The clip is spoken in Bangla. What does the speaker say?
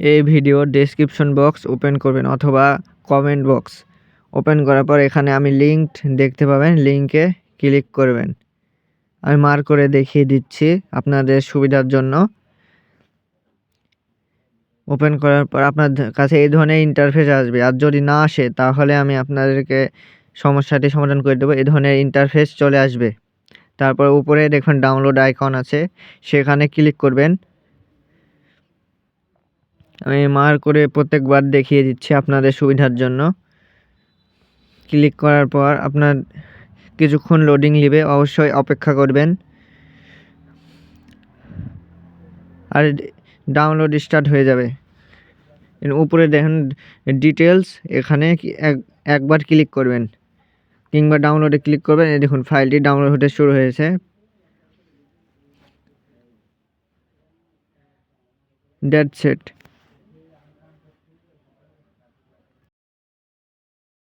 এই ভিডিও ডেসক্রিপশন বক্স ওপেন করবেন অথবা কমেন্ট বক্স ওপেন করার পর এখানে আমি লিঙ্ক দেখতে পাবেন লিঙ্কে ক্লিক করবেন। আমি মার করে দেখিয়ে দিচ্ছি আপনাদের সুবিধার জন্য। ওপেন করার পর আপনার কাছে এই ধরনের ইন্টারফেস আসবে। আর যদি না আসে, তাহলে আমি আপনাদেরকে সমস্যাটি সমাধান করে দেবো। এই ধরনের ইন্টারফেস চলে আসবে। তারপর উপরে দেখবেন ডাউনলোড আইকন আছে। সেখানে ক্লিক করবেন। আমি মার করে প্রত্যেকবার দেখিয়ে দিচ্ছি আপনাদের সুবিধার জন্য। ক্লিক করার পর আপনার কিছুক্ষণ লোডিং নেবে, অবশ্যই অপেক্ষা করবেন। আর ডাউনলোড স্টার্ট হয়ে যাবে। উপরে দেখেন ডিটেলস এখানে এক, একবার ক্লিক করবেন। কিংবা ডাউনলোডে ক্লিক করবেন। এই দেখুন ফাইলটি ডাউনলোড হতে শুরু হয়েছে। Date set